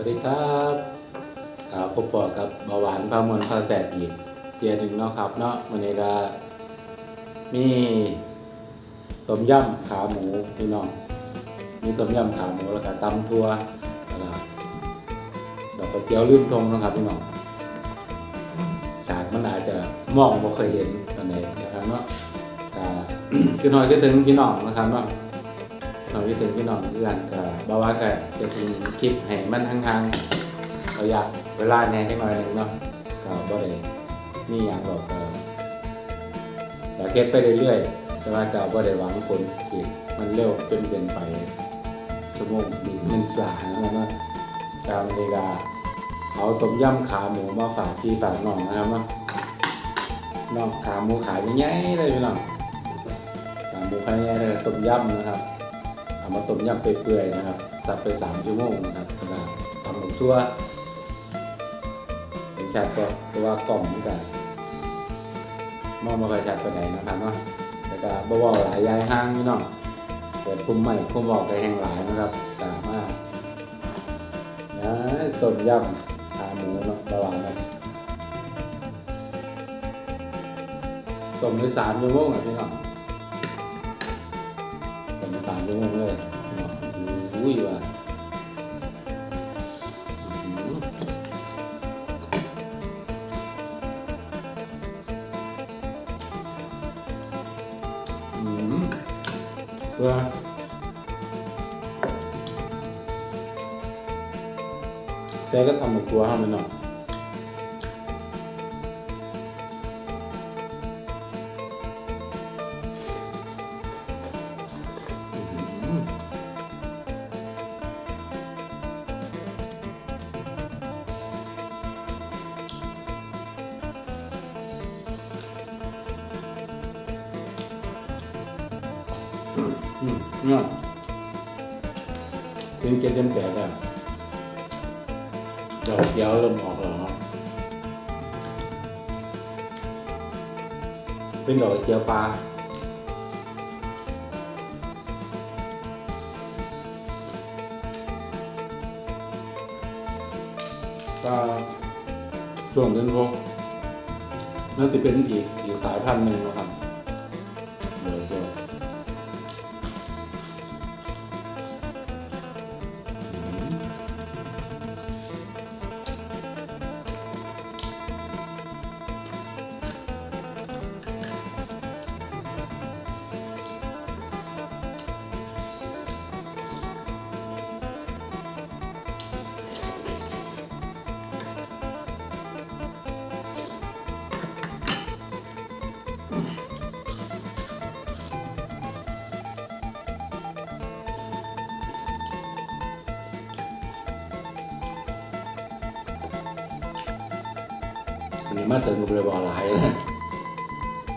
สวัสดีครับครับพบปอกับเบาหวานพามวลพาแสบอีกเจียหนึ่งเนาะครับเนาะวันนี้ก็มีต้มยำขาหมูพี่น้องมีต้มยำขาหมูแล้วก็ตำทัวแล้วก็ดอกกระเจียวลืมทงนะครับพี่น้องฉากมันอาจจะมองบ่เคยเห็นตอนไหนนะครับเนาะคือน้อยก็ถึงพี่น้องนะครับเนาะ เราที่ถึงพี่น้องเพื่อนก็บอกว่าก็จะทิ้งคลิปให้มันห่างๆเราอยากเวลาแหน่จังหน่อยหนึงเนาะก็บ่ได้มีอย่างหรอกก็อยากเก็บไปเรื่อยๆแต่ว่าก็บ่ได้หวังผลที่มันเร็วจนเกินไปชั่วโมงบินมันสายแล้วเนาะกาเวลาเอาต้มยำขาหมูมาฝากพี่ฝากน้องนะครับเนาะน้องขาหมูขายง่ายๆเลยพี่น้องขาหมูขายง่ายเลยต้มยำนะครับ เอามาต้มยำเปื่อยๆนะครับ สับไปสามชั่วโมงนะครับแล้วก็ทำหมูทั่วเป็นชัดก็ตัวว่ากล่องเหมือนกันมองมาค่อยชัดไปไหนนะครับเนาะแล้วก็บ่าวหลายยายห้างนี่เนาะเปิดปุ่มใหม่ปุ่มบอกไปแห่งหลายนะครับสามารถนะต้มยำขาหมูเนาะระหว่างนะต้มไปสามชั่วโมงอะพี่น้อง ผมสามชั่วโมงเลยอุ้ เนี่ยเป็นเกล็ดเต็มแตกแล้วดอกเขียวเริ่มออกแล้วเนาะเป็นดอกเขียวปลาก็ช่วงเดือนพวกน่าจะเป็นอีกอีกสายพันธุ์หนึ่งนะครับ มาเติมกับเรือบอหลายนะ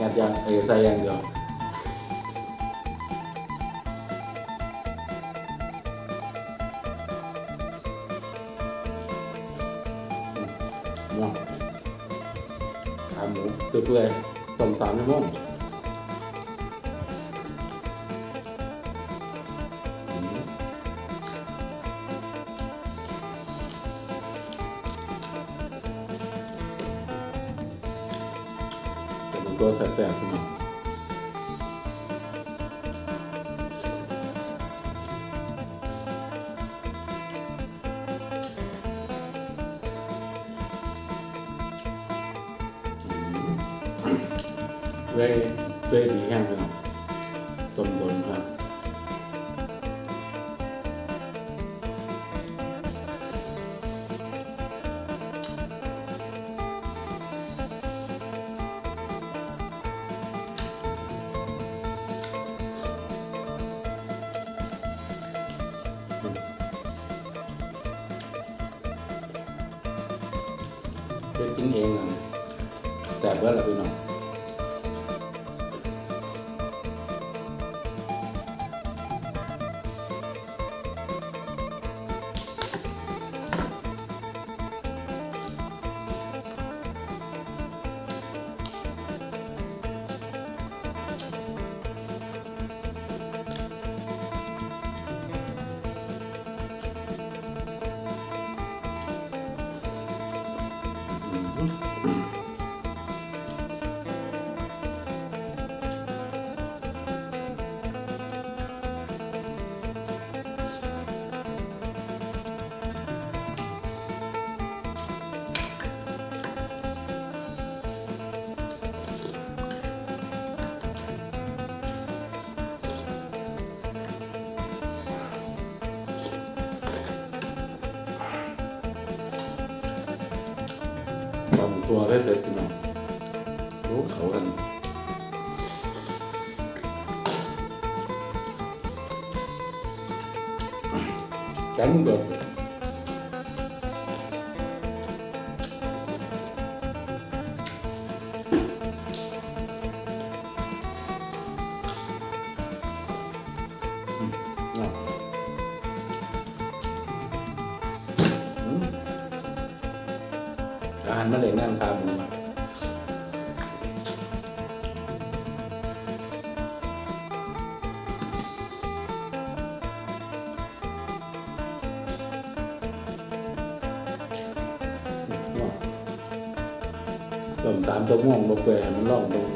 ยัดยังเออใส่อยังเดียวขาหมูเปื่อยๆต้มสามชั่วโมง แต่มันก็แสบๆคุณหมอ เว้ยเว้ยดีแห้งเลยเนาะต้มโดนครับเฮ็ดกินเองนะแสบเบิดละพี่น้อง ตัวเผ็ดๆพี่น้องโอ้เขากันแกงเดือ อาหารมะเร็งนั่นคาหมูต้มตามตัวม่วงบกเปื่อยให้มันร่องตรง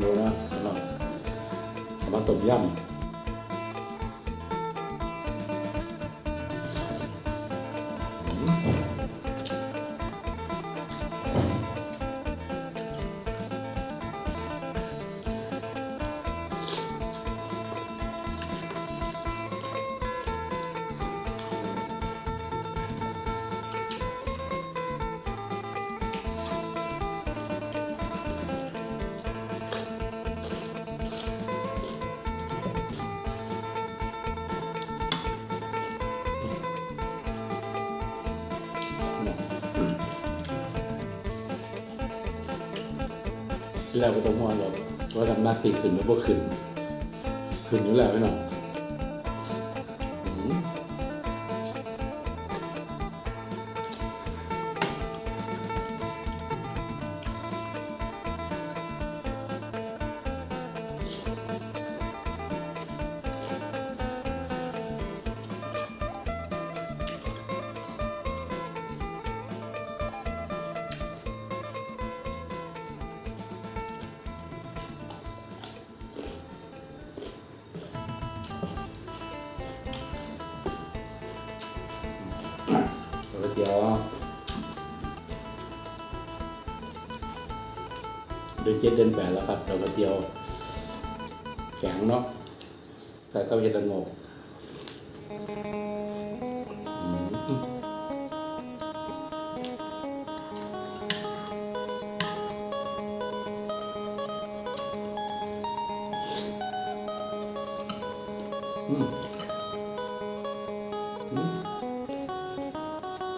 ขาหมูนะพี่น้องเอามาต้มยำ แล้วก็ต้องม่วนหรอกว่าทำหน้าตีขึ้นแล้วก็ขึ้นขึ้นอยู่แล้วไม่นอ ก๋วยเตี๋ยวเดือนเจ็ดเดือนแป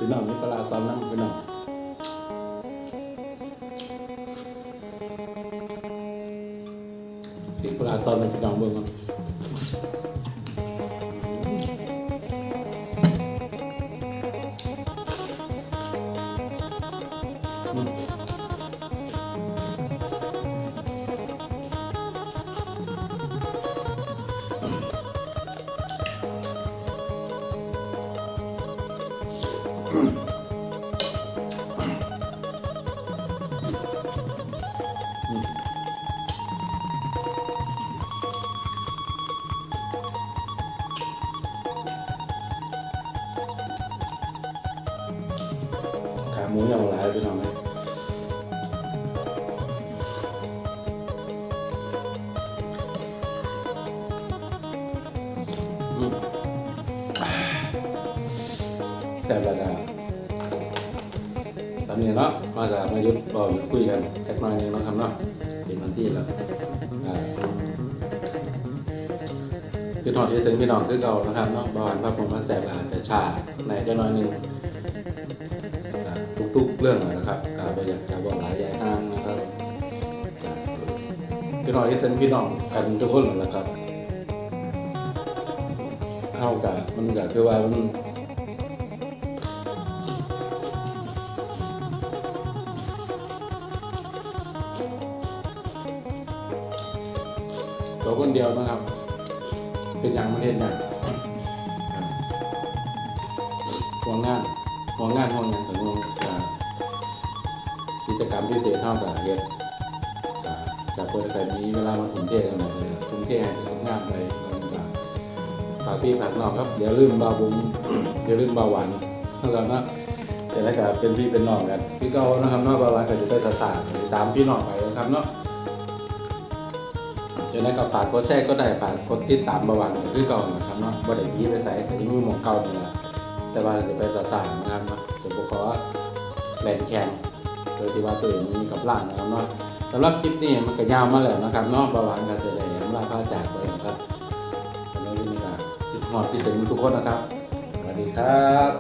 พี่น้องนี่ปลาตอนนั้นพี่น้องสีปลาตอนนั้นพี่น้องเบิ่งกันอืม หมูยังหลายพี่น้องเลยอืมแซ่บแล้วกันตอนนี้เนาะมาจากมายุทธบอกยุดคุยกันสักหน่อยหนึงเนาะครับเนาะสิบนาทีแล้วอ่าคือถอดที่ถึงพี่น้องคือเก่านะครับเนาะบานพระผมมาแสบอาจจะชาในจะน้อยหนึงอ่า ทุกเรื่องอะนะครับการประหยัดการบอกหลายใหญ่ห้างนะครับพี่น้องที่เป็นพี่น้องกันทุกคนแหละครับมันก็คือว่ามันตัวคนเดียวนะครับ เป็นอย่างประเทศเนี่ยห่วงาน ห่วงงานห่วงงานถึงห่วงอ่ากิจกรรมพิเศษเท่ากับเฮ็ดอ่าจากคนเคยมีเวลามาทุ่มเทกันหน่อยเลยทุ่มเทให้กับงานไปแล้วก็ฝากพี่ฝากนองครับอย่าลืมบาบุมอย่าลืมบาหวานเท่ากันนะแต่แล้วก็เป็นพี่เป็นน้องกันพี่เก้านะครับนาะบาหวานก็จะได้สาๆตามพี่น้องไปนะครับเนาะเดี๋ยวนั้นก็ฝากกดแชร์ก็ได้ฝากกดติดตามประวัติคือเก่านะครับเนาะบ่ได้พีไปใส่ก็ยังมีหมองเก่านี่แหละ แต่ว่าจะไปสาสางนะครับเนาะเดี๋ยวผมขอแลนแข่งโดยที่ว่าตัวเองมีกับล่างนะครับเนาะสำหรับคลิปนี้มันก็ยาวมาแล้วนะครับเนาะประวัติการเจริญอำลาพระจากไปนะครับสำหรับวันนี้ก็ติดหอดติดถึงทุกคนนะครับ สวัสดีครับ